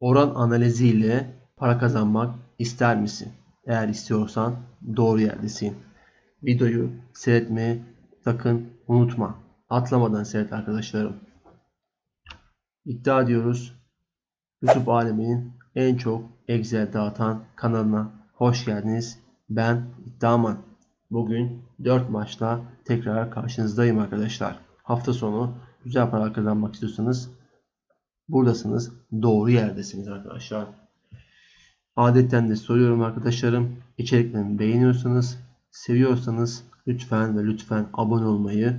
Oran analiziyle para kazanmak ister misin? Eğer istiyorsan doğru yerdesin. Videoyu seyretmeyi sakın unutma. Atlamadan seyret arkadaşlarım. İddia ediyoruz. YouTube aleminin en çok Excel dağıtan kanalına hoş geldiniz. Ben İddiaman. Bugün 4 maçla tekrar karşınızdayım arkadaşlar. Hafta sonu güzel para kazanmak istiyorsanız buradasınız. Doğru yerdesiniz arkadaşlar. Adetten de soruyorum arkadaşlarım. İçeriklerimi beğeniyorsanız, seviyorsanız lütfen ve lütfen abone olmayı,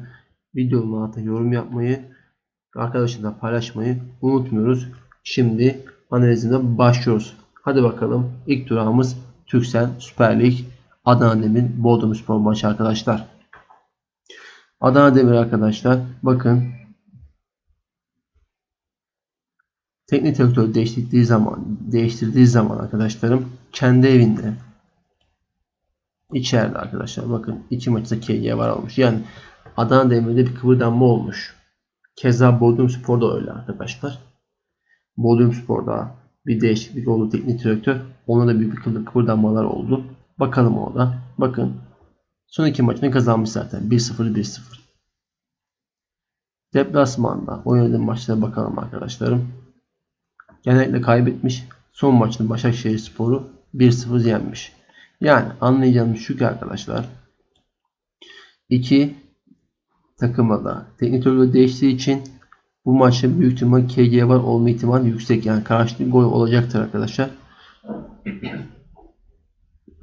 videonun altına yorum yapmayı, arkadaşlarla paylaşmayı unutmuyoruz. Şimdi analizine başlıyoruz. Hadi bakalım. İlk durağımız Türksel Süper Lig Adana Demir Bodrum Spor maçı arkadaşlar. Adana Demir arkadaşlar bakın teknik direktör değiştirdiği zaman değiştirdiği zaman arkadaşlarım kendi evinde içeride arkadaşlar bakın iki maçta KG var olmuş. Yani Adana Demir'de bir kıvırdanma olmuş. Keza Bodrum Spor'da öyle arkadaşlar. Bodrum Spor'da bir değişiklik oldu teknik direktör. Ona da büyük bir kıvırdanmalar oldu. Bakalım orada. Bakın. Son iki maçını kazanmış zaten. 1-0 1-0. Deplasmanda oynadığı maçlara bakalım arkadaşlarım. Genellikle kaybetmiş. Son maçını Başakşehir Sporu 1-0 yenmiş. Yani anlayacağımız şu ki arkadaşlar. iki takıma da teknik direktör değiştiği için bu maçta büyük ihtimal KG var olma ihtimali yüksek. Yani karşılıklı gol olacaktır arkadaşlar.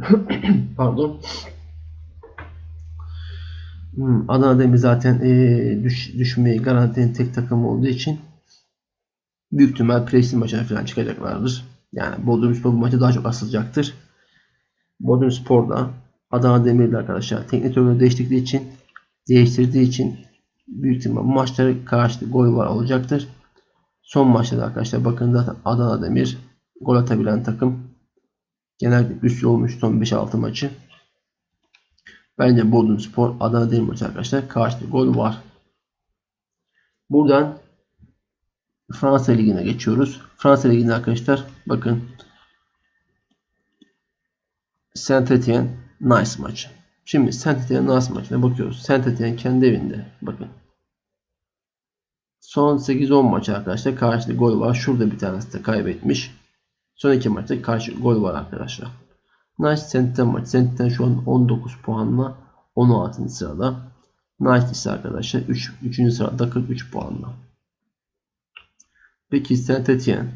Pardon. Hmm, Adana Demir zaten ee, düş, düşmeyi garantilen tek takım olduğu için büyük ihtimal Preston maçına falan çıkacaklardır. Yani Bodrum Spor bu maçı daha çok asılacaktır. Bodrum Spor'da Adana Demir'de arkadaşlar teknik direktörü değiştirdiği için değiştirdiği için büyük ihtimal bu maçları karşılıklı gol var olacaktır. Son maçta da arkadaşlar bakın zaten Adana Demir gol atabilen takım. Genellikle üstü olmuş son 5-6 maçı. Bence Bodrum Spor Adana Demir maçı arkadaşlar karşılıklı gol var. Buradan Fransa Ligi'ne geçiyoruz. Fransa Ligi'nde arkadaşlar bakın Saint Etienne Nice maçı. Şimdi Saint Etienne Nice maçına bakıyoruz. Saint Etienne kendi evinde. Bakın. Son 8-10 maç arkadaşlar karşılıklı gol var. Şurada bir tanesi de kaybetmiş. Son iki maçta karşı gol var arkadaşlar. Nice Saint Etienne maçı. Saint Etienne şu an 19 puanla 16. sırada. Nice ise arkadaşlar 3. 3. sırada 43 puanla. Peki Saint Etienne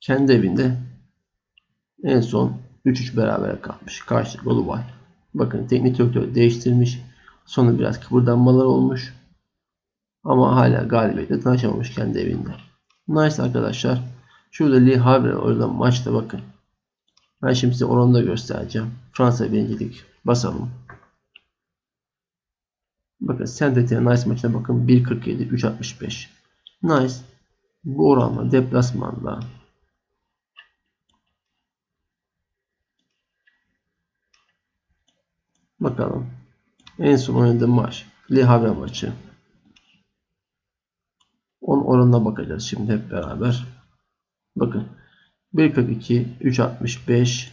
kendi evinde en son 3-3 beraber kalmış. Karşı golü var. Bakın teknik direktör değiştirmiş. Sonra biraz kıpırdanmalar olmuş. Ama hala galibiyetle tanışamamış kendi evinde. Nice arkadaşlar. Şurada Lee Harvey oradan maçta bakın. Ben şimdi size oranı da göstereceğim. Fransa birincilik. Basalım. Bakın Saint Etienne Nice maçına bakın 1.47 3.65. Nice. Bu oranla deplasmanda Bakalım. En son oynadığım maç. Le Havre maçı. Onun oranına bakacağız şimdi hep beraber. Bakın. 1.42 3.65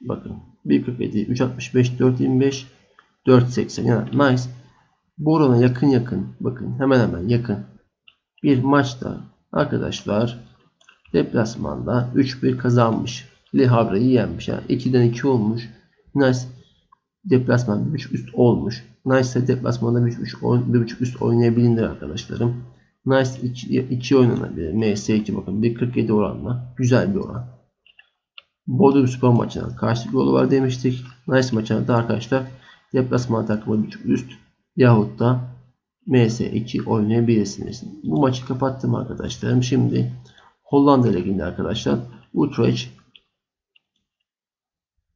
Bakın. 1.47 3.65 4.25 4.80 yani nice. Bu orana yakın yakın. Bakın hemen hemen yakın. Bir maçta arkadaşlar deplasmanda 3-1 kazanmış. Le Havre'yi yenmiş. Yani 2'den 2 olmuş. Nice deplasman 1.5 üst olmuş. Nice deplasmanda 1.5 üst oynayabilir arkadaşlarım. Nice 2, 2 oynanabilir. MS2 bakın 1.47 oranla. Güzel bir oran. Bodrum Spor maçına karşı yolu var demiştik. Nice maçına da arkadaşlar deplasman takımı 1.5 üst yahut da MS2 oynayabilirsiniz. Bu maçı kapattım arkadaşlarım. Şimdi Hollanda Ligi'nde arkadaşlar Utrecht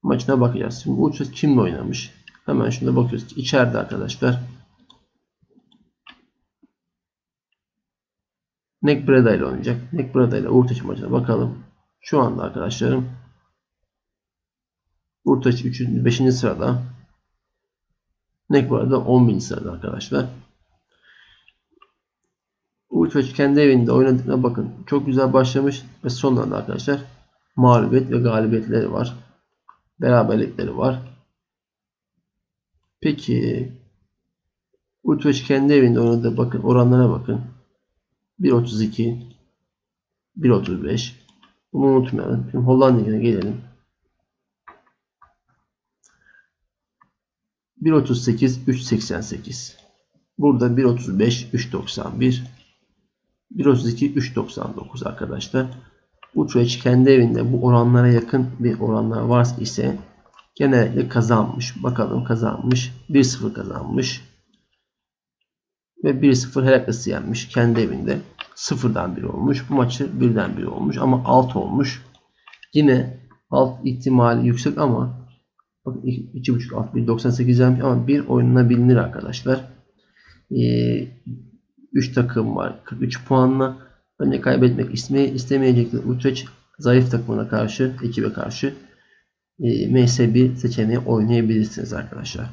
maçına bakacağız. Şimdi Utrecht kimle oynamış? Hemen şuna bakıyoruz. İçeride arkadaşlar. Nek Breda ile oynayacak. Nek Breda ile Urtaç maçına bakalım. Şu anda arkadaşlarım Urtaç 3. 5. sırada. Nek Breda 10. sırada arkadaşlar. Utrecht kendi evinde oynadığına bakın. Çok güzel başlamış ve sonlarda arkadaşlar mağlubiyet ve galibiyetleri var. Beraberlikleri var. Peki Utrecht kendi evinde oynadığı bakın oranlara bakın. 1.32 1.35 Bunu unutmayalım. Şimdi Hollanda Ligi'ne gelelim. 1.38 3.88 Burada 1.35 3.91 1.32 3.99 arkadaşlar. Utrecht kendi evinde bu oranlara yakın bir oranlar varsa ise genellikle kazanmış. Bakalım kazanmış. 1-0 kazanmış. Ve 1-0 Herakles'i yenmiş kendi evinde. 0'dan 1 olmuş. Bu maçı 1'den 1 olmuş ama alt olmuş. Yine alt ihtimali yüksek ama bakın 2.5 alt 1.98 yenmiş ama bir oyununa bilinir arkadaşlar. Ee, 3 takım var. 43 puanla. Önce kaybetmek isteme, istemeyecekler. Utrecht zayıf takımına karşı, ekibe karşı e, MS1 seçeneği oynayabilirsiniz arkadaşlar.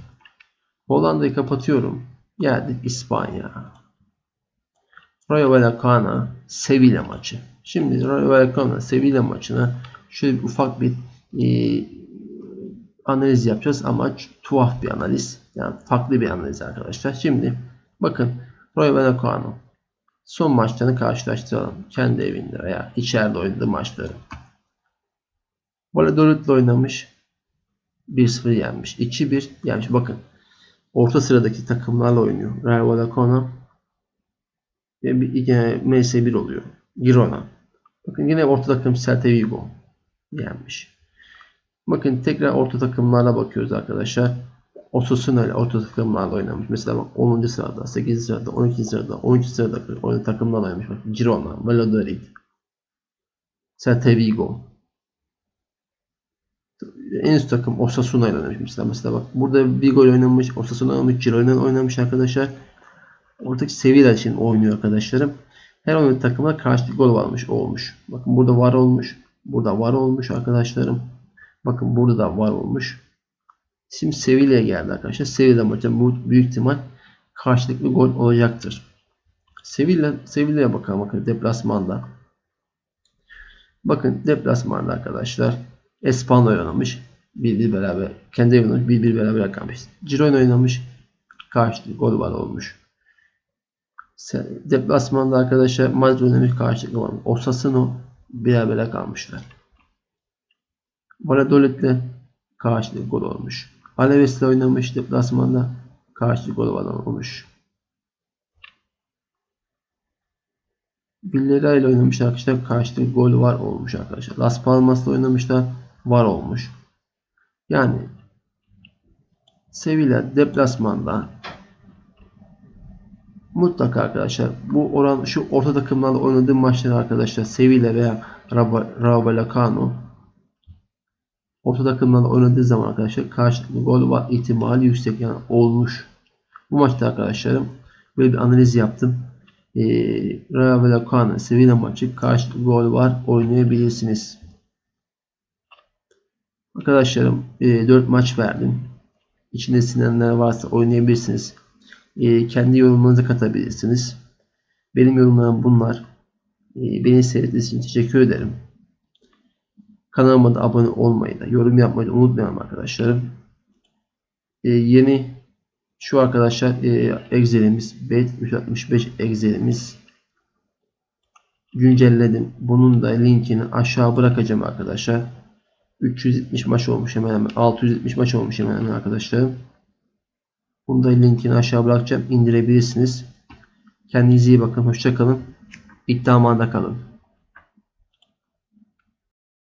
Hollanda'yı kapatıyorum. Geldik İspanya. Rayo Vallecano Sevilla maçı. Şimdi Rayo Vallecano Sevilla maçına şöyle bir ufak bir e, analiz yapacağız ama tuhaf bir analiz. Yani farklı bir analiz arkadaşlar. Şimdi bakın Rayo Vallecano son maçlarını karşılaştıralım. Kendi evinde veya içeride oynadığı maçları. Valladolid'le oynamış. 1-0 yenmiş. 2-1 yenmiş. Bakın. Orta sıradaki takımlarla oynuyor. Rayo Vallecano yine MS1 oluyor. Girona. Bakın yine orta takım Celta Vigo yenmiş. Bakın tekrar orta takımlarla bakıyoruz arkadaşlar. Osasuna ile orta takımlarla oynamış. Mesela bak 10. sırada, 8. sırada, 12. sırada, 13. sırada oynayan takımlarla oynamış. Bak Girona, Valladolid, Celta Vigo. En üst takım Osasuna ile oynamış mesela. Mesela bak burada Vigo ile oynamış, Osasuna oynamış, Girona oynamış arkadaşlar. Oradaki seviyeler için oynuyor arkadaşlarım. Her oynadığı takıma karşılıklı gol varmış olmuş. Bakın burada var olmuş. Burada var olmuş arkadaşlarım. Bakın burada da var olmuş. Şimdi Sevilla'ya geldi arkadaşlar. Sevilla maçı bu büyük ihtimal karşılıklı gol olacaktır. Sevilla Sevilla'ya bakalım bakın deplasmanda. Bakın deplasmanda arkadaşlar. Espanyol oynamış. 1-1 beraber. Kendi evinde 1-1 beraber kalmış. Girona oynamış. Karşılıklı gol var olmuş. Deplasmanda arkadaşlar Madrid oynamış karşılıklı var. Osasuna beraber kalmışlar. Valladolid'le karşılıklı gol olmuş. Alaves'le oynamış deplasmanda karşılıklı gol olmuş. Villarreal ile oynamış arkadaşlar karşılıklı gol var olmuş arkadaşlar. Las Palmas'la oynamışlar var olmuş. Yani Sevilla deplasmanda mutlaka arkadaşlar bu oran şu orta takımlarla oynadığı maçlar arkadaşlar Sevilla veya Rayo Vallecano orta takımlarla oynadığı zaman arkadaşlar karşılıklı gol var ihtimali yüksek yani olmuş. Bu maçta arkadaşlarım böyle bir analiz yaptım. Ee, Rayo Vallecano Sevilla maçı karşılıklı gol var oynayabilirsiniz. Arkadaşlarım e, 4 maç verdim. İçinde sinirler varsa oynayabilirsiniz. E, kendi yorumlarınızı katabilirsiniz. Benim yorumlarım bunlar. E, beni seyrettiğiniz için teşekkür ederim. Kanalıma da abone olmayı da yorum yapmayı da unutmayalım arkadaşlarım. E, yeni şu arkadaşlar e, Excel'imiz Bet 365 Excel'imiz güncelledim. Bunun da linkini aşağı bırakacağım arkadaşlar. 370 maç olmuş hemen hemen. 670 maç olmuş hemen hemen arkadaşlarım. Bunu da linkini aşağı bırakacağım. indirebilirsiniz. Kendinize iyi bakın. Hoşçakalın. İddiamanda kalın.